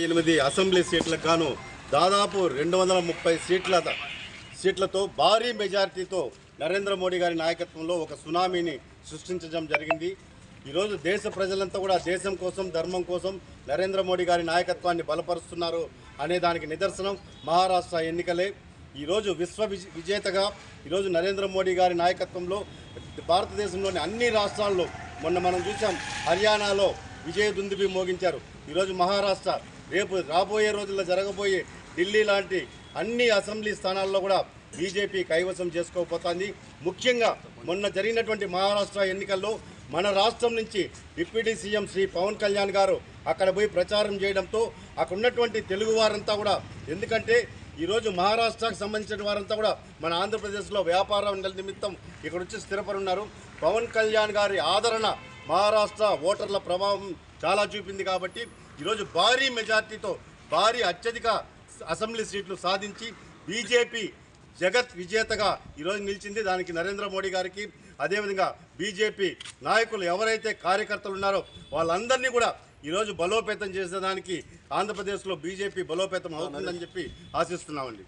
ఎనిమిది అసెంబ్లీ సీట్లకు గాను దాదాపు రెండు వందల ముప్పై సీట్ల సీట్లతో భారీ మెజారిటీతో నరేంద్ర మోడీ గారి నాయకత్వంలో ఒక సునామీని సృష్టించడం జరిగింది. ఈరోజు దేశ ప్రజలంతా కూడా దేశం కోసం ధర్మం కోసం నరేంద్ర మోడీ గారి నాయకత్వాన్ని బలపరుస్తున్నారు అనే దానికి నిదర్శనం మహారాష్ట్ర ఎన్నికలే. ఈరోజు విశ్వ విజేతగా ఈరోజు నరేంద్ర మోడీ గారి నాయకత్వంలో భారతదేశంలోని అన్ని రాష్ట్రాల్లో మొన్న మనం చూసాం హర్యానాలో విజయ దుందుబి మోగించారు. ఈరోజు మహారాష్ట్ర రేపు రాబోయే రోజుల్లో జరగబోయే ఢిల్లీ లాంటి అన్ని అసెంబ్లీ స్థానాల్లో కూడా బీజేపీ కైవసం చేసుకోకపోతుంది ముఖ్యంగా మొన్న జరిగినటువంటి మహారాష్ట్ర ఎన్నికల్లో మన రాష్ట్రం నుంచి డిప్యూటీ సీఎం శ్రీ పవన్ కళ్యాణ్ గారు అక్కడ పోయి ప్రచారం చేయడంతో అక్కడ ఉన్నటువంటి తెలుగు వారంతా కూడా ఎందుకంటే ఈరోజు మహారాష్ట్రకు సంబంధించిన వారంతా కూడా మన ఆంధ్రప్రదేశ్లో వ్యాపారం నిమిత్తం ఇక్కడ వచ్చి స్థిరపడున్నారు. పవన్ కళ్యాణ్ గారి ఆదరణ మహారాష్ట్ర ఓటర్ల ప్రభావం చాలా చూపింది కాబట్టి ఈరోజు భారీ మెజార్టీతో భారీ అత్యధిక అసెంబ్లీ సీట్లు సాధించి బీజేపీ జగత్ విజేతగా ఈరోజు నిలిచింది దానికి నరేంద్ర మోడీ గారికి. అదేవిధంగా బీజేపీ నాయకులు ఎవరైతే కార్యకర్తలు ఉన్నారో వాళ్ళందరినీ కూడా ఈరోజు బలోపేతం చేసేదానికి ఆంధ్రప్రదేశ్లో బీజేపీ బలోపేతం అవుతుందని చెప్పి ఆశిస్తున్నామండి.